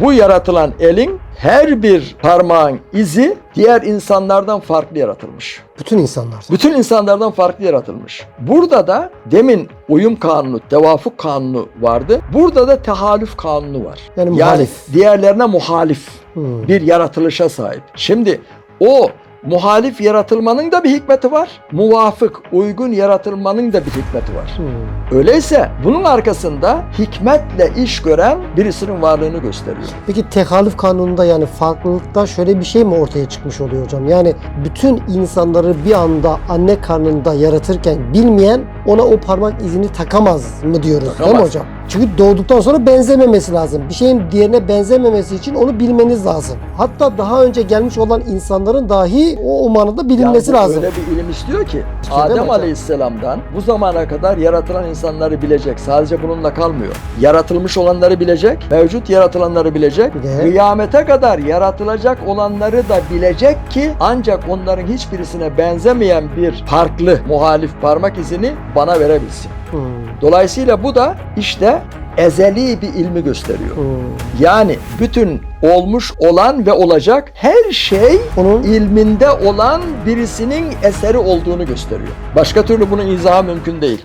Bu yaratılan elin her bir parmağın izi diğer insanlardan farklı yaratılmış. Bütün insanlar. Bütün insanlardan farklı yaratılmış. Burada da demin uyum kanunu, tevafuk kanunu vardı. Burada da tehalüf kanunu var. Yani muhalif. diğerlerine muhalif Hmm. bir yaratılışa sahip. Şimdi o muhalif yaratılmanın da bir hikmeti var. Muvafık, uygun yaratılmanın da bir hikmeti var. Hmm. Öyleyse bunun arkasında hikmetle iş gören birisinin varlığını gösteriyor. Peki tehalüf kanununda yani farklılıkta şöyle bir şey mi ortaya çıkmış oluyor hocam? Yani bütün insanları bir anda anne karnında yaratırken bilmeyen ona o parmak izini takamaz mı diyoruz değil mi Takamaz. hocam? Çünkü doğduktan sonra benzememesi lazım. Bir şeyin diğerine benzememesi için onu bilmeniz lazım. Hatta daha önce gelmiş olan insanların dahi o, manada bilinmesi Yani lazım. Öyle bir ilim istiyor ki mi Adem? Aleyhisselam'dan bu zamana kadar yaratılan insanları bilecek. Sadece bununla kalmıyor. Yaratılmış olanları bilecek, mevcut yaratılanları bilecek. De- Kıyamete kadar yaratılacak olanları da bilecek ki ancak onların hiçbirisine benzemeyen bir farklı muhalif parmak izini bana verebilsin. Hmm. Dolayısıyla bu da işte ezeli bir ilmi gösteriyor. Hmm. Yani bütün olmuş olan ve olacak her şey Onun ilminde olan birisinin eseri olduğunu gösteriyor. Başka türlü bunun izahı mümkün değil.